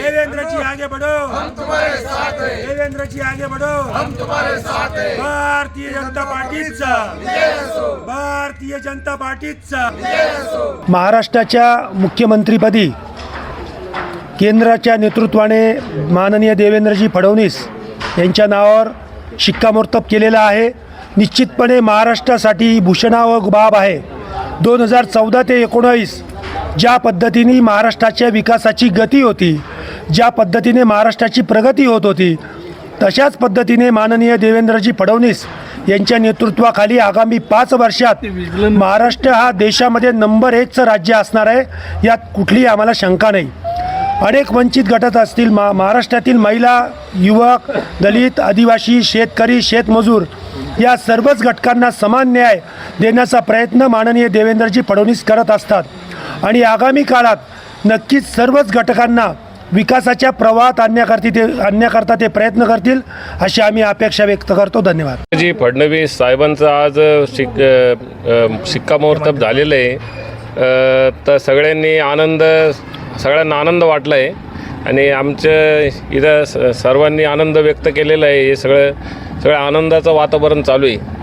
देवेंद्र जी आगे बढ़ो। हम तुम्हारे साथ हैं। देवेंद्र जी आगे बढ़ो। हम तुम्हारे साथ हैं। भारतीय जनता पार्टीचा भारतीय जनता पार्टीचा महाराष्ट्राच्या मुख्यमंत्रीपदी केंद्राच्या नेतृत्वाने माननीय देवेंद्रजी फडणवीस यांच्या नावावर शिक्कामोर्तब केलेला आहे. निश्चितपणे महाराष्ट्रासाठी ही भूषणावह बाब आहे. दोन हजार चौदा ते एकोणावीस ज्या पद्धतीने महाराष्ट्राच्या विकासाची गती होती ज्या पद्धतीने महाराष्ट्राची प्रगती होत होती तशाच पद्धतीने माननीय देवेंद्रजी फडणवीस यांच्या नेतृत्वाखाली आगामी पाच वर्षात महाराष्ट्र हा देशामध्ये नंबर एकचं राज्य असणार आहे यात कुठलीही आम्हाला शंका नाही. अनेक वंचित गटात असतील मा महाराष्ट्रातील महिला युवक दलित आदिवासी शेतकरी शेतमजूर या सर्वच घटकांना समान न्याय देण्याचा प्रयत्न माननीय देवेंद्रजी फडणवीस करत असतात. आणि आगामी काळात नक्कीच सर्वच घटकांना विकासाच्या प्रवाहात आणण्याकरती ते आणण्याकरता ते प्रयत्न करतील अशी आम्ही अपेक्षा व्यक्त करतो. धन्यवाद. जी फडणवीस साहेबांचं आज शिक अ, शिक्कामोर्तब झालेलं आहे. तर सगळ्यांनी आनंद सगळ्यांना आनंद वाटला आहे आणि आमच्या इथं स- सर्वांनी आनंद व्यक्त केलेला आहे. हे सगळं सगळं आनंदाचं वातावरण चालू आहे.